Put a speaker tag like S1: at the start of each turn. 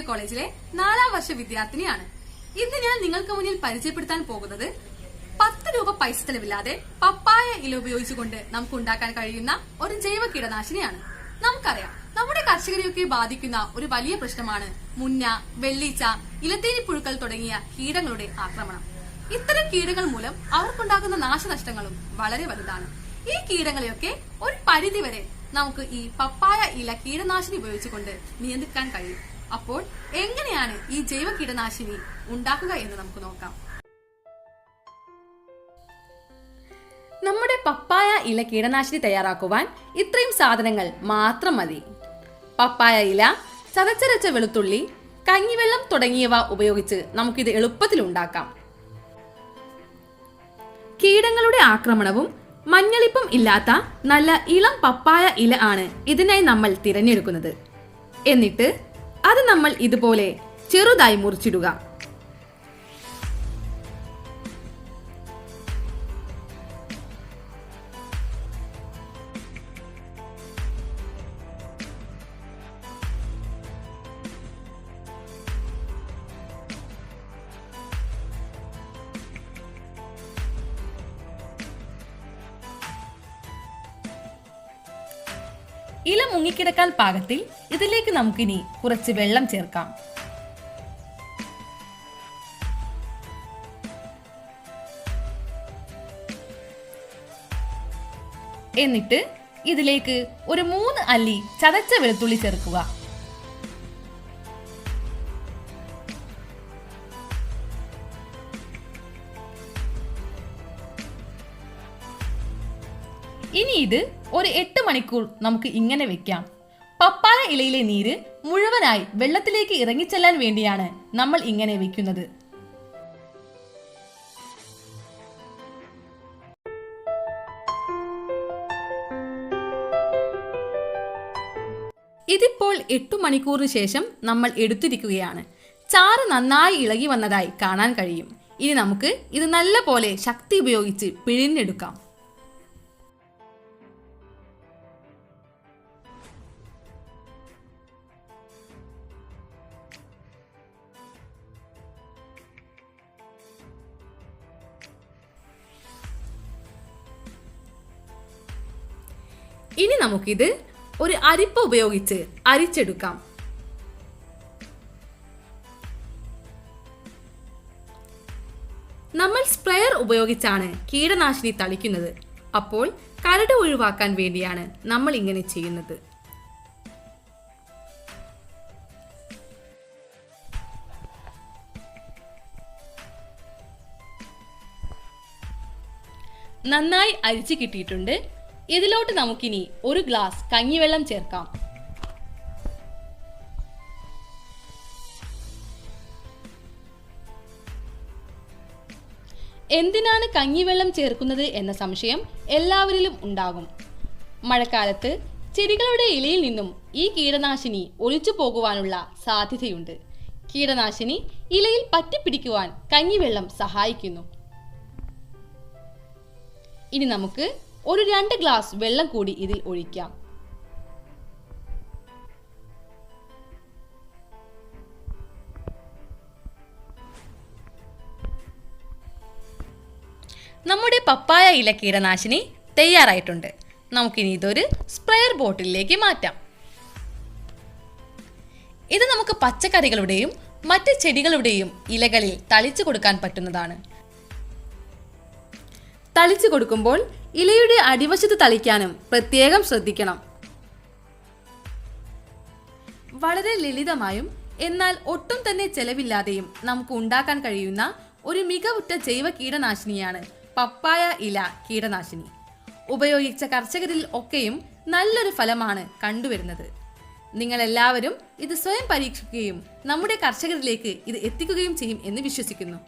S1: കോളേജിലെ നാലാം വർഷ വിദ്യാർത്ഥിനിയാണ്. ഇന്ന് ഞാൻ നിങ്ങൾക്ക് മുന്നിൽ പരിചയപ്പെടുത്താൻ പോകുന്നത് പത്ത് രൂപ പൈസ ചെലവില്ലാതെ പപ്പായ ഇല ഉപയോഗിച്ചുകൊണ്ട് നമുക്ക് ഉണ്ടാക്കാൻ കഴിയുന്ന ഒരു ജൈവ കീടനാശിനിയാണ്. നമുക്കറിയാം നമ്മുടെ കർഷകരെയൊക്കെ ബാധിക്കുന്ന ഒരു വലിയ പ്രശ്നമാണ് മുന്ന വെള്ളീച്ച ഇലത്തേരി പുഴുക്കൾ തുടങ്ങിയ കീടങ്ങളുടെ ആക്രമണം. ഇത്തരം കീടങ്ങൾ മൂലം അവർക്കുണ്ടാകുന്ന നാശനഷ്ടങ്ങളും വളരെ വലുതാണ്. ഈ കീടങ്ങളെയൊക്കെ ഒരു പരിധിവരെ നമുക്ക് ഈ പപ്പായ ഇല കീടനാശിനി ഉപയോഗിച്ചുകൊണ്ട് നിയന്ത്രിക്കാൻ കഴിയും. അപ്പോൾ എങ്ങനെയാണ് ഈ ജൈവ കീടനാശിനി ഉണ്ടാക്കുക എന്ന് നമുക്ക് നോക്കാം. നമ്മുടെ പപ്പായ ഇല കീടനാശിനി തയ്യാറാക്കുവാൻ ഇത്രയും സാധനങ്ങൾ മാത്രം മതി. പപ്പായ ഇല ചതച്ചരച്ച വെളുത്തുള്ളി കഞ്ഞിവെള്ളം തുടങ്ങിയവ ഉപയോഗിച്ച് നമുക്കിത് എളുപ്പത്തിൽ ഉണ്ടാക്കാം. കീടങ്ങളുടെ ആക്രമണവും മഞ്ഞളിപ്പും ഇല്ലാത്ത നല്ല ഇളം പപ്പായ ഇല ആണ് ഇതിനായി നമ്മൾ തിരഞ്ഞെടുക്കുന്നത്. എന്നിട്ട് അത് നമ്മൾ ഇതുപോലെ ചെറുതായി മുറിച്ചിടുക. ഇല മുങ്ങിക്കിടക്കാൻ പാകത്തിൽ ഇതിലേക്ക് നമുക്കിനി കുറച്ച് വെള്ളം ചേർക്കാം. എന്നിട്ട് ഇതിലേക്ക് ഒരു മൂന്ന് അല്ലി ചതച്ച വെളുത്തുള്ളി ചേർക്കുക. ഇനി ഇത് ഒരു എട്ട് മണിക്കൂർ നമുക്ക് ഇങ്ങനെ വെക്കാം. പപ്പായ ഇലയിലെ നീര് മുഴുവനായി വെള്ളത്തിലേക്ക് ഇറങ്ങിച്ചെല്ലാൻ വേണ്ടിയാണ് നമ്മൾ ഇങ്ങനെ വെക്കുന്നത്. ഇതിപ്പോൾ എട്ടു മണിക്കൂറിന് ശേഷം നമ്മൾ എടുത്തിരിക്കുകയാണ്. ചാറ് നന്നായി ഇളകി വന്നതായി കാണാൻ കഴിയും. ഇനി നമുക്ക് ഇത് നല്ല പോലെ ശക്തി ഉപയോഗിച്ച് പിഴിഞ്ഞെടുക്കാം. ഇനി നമുക്കിത് ഒരു അരിപ്പ ഉപയോഗിച്ച് അരിച്ചെടുക്കാം. നമ്മൾ സ്പ്രെയർ ഉപയോഗിച്ചാണ് കീടനാശിനി തളിക്കുന്നത്. അപ്പോൾ കരട് ഒഴിവാക്കാൻ വേണ്ടിയാണ് നമ്മൾ ഇങ്ങനെ ചെയ്യുന്നത്. നന്നായി അരിച്ചു കിട്ടിയിട്ടുണ്ട്. ഇതിലോട്ട് നമുക്കിനി ഒരു ഗ്ലാസ് കഞ്ഞിവെള്ളം ചേർക്കാം. എന്തിനാണ് കഞ്ഞിവെള്ളം ചേർക്കുന്നത് എന്ന സംശയം എല്ലാവരിലും ഉണ്ടാകും. മഴക്കാലത്ത് ചെടികളുടെ ഇലയിൽ നിന്നും ഈ കീടനാശിനി ഒളിച്ചു പോകുവാനുള്ള സാധ്യതയുണ്ട്. കീടനാശിനി ഇലയിൽ പറ്റിപ്പിടിക്കുവാൻ കഞ്ഞിവെള്ളം സഹായിക്കുന്നു. ഇനി നമുക്ക് ഒരു രണ്ട് ഗ്ലാസ് വെള്ളം കൂടി ഇതിൽ ഒഴിക്കാം. നമ്മുടെ പപ്പായ ഇല കീടനാശിനി തയ്യാറായിട്ടുണ്ട്. നമുക്കിനി ഇതൊരു സ്പ്രെയർ ബോട്ടിലേക്ക് മാറ്റാം. ഇത് നമുക്ക് പച്ചക്കറികളുടെയും മറ്റ് ചെടികളുടെയും ഇലകളിൽ തളിച്ചു കൊടുക്കാൻ പറ്റുന്നതാണ്. തളിച്ചു കൊടുക്കുമ്പോൾ ഇലയുടെ അടിവശത്ത് തളിക്കാനും പ്രത്യേകം ശ്രദ്ധിക്കണം. വളരെ ലളിതമായും എന്നാൽ ഒട്ടും തന്നെ ചെലവില്ലാതെയും നമുക്ക് ഉണ്ടാക്കാൻ കഴിയുന്ന ഒരു മികവുറ്റ ജൈവ കീടനാശിനിയാണ് പപ്പായ ഇല കീടനാശിനി. ഉപയോഗിച്ച കർഷകരിൽ ഒക്കെയും നല്ലൊരു ഫലമാണ് കണ്ടുവരുന്നത്. നിങ്ങൾ എല്ലാവരും ഇത് സ്വയം പരീക്ഷിക്കുകയും നമ്മുടെ കർഷകരിലേക്ക് ഇത് എത്തിക്കുകയും ചെയ്യും എന്ന് വിശ്വസിക്കുന്നു.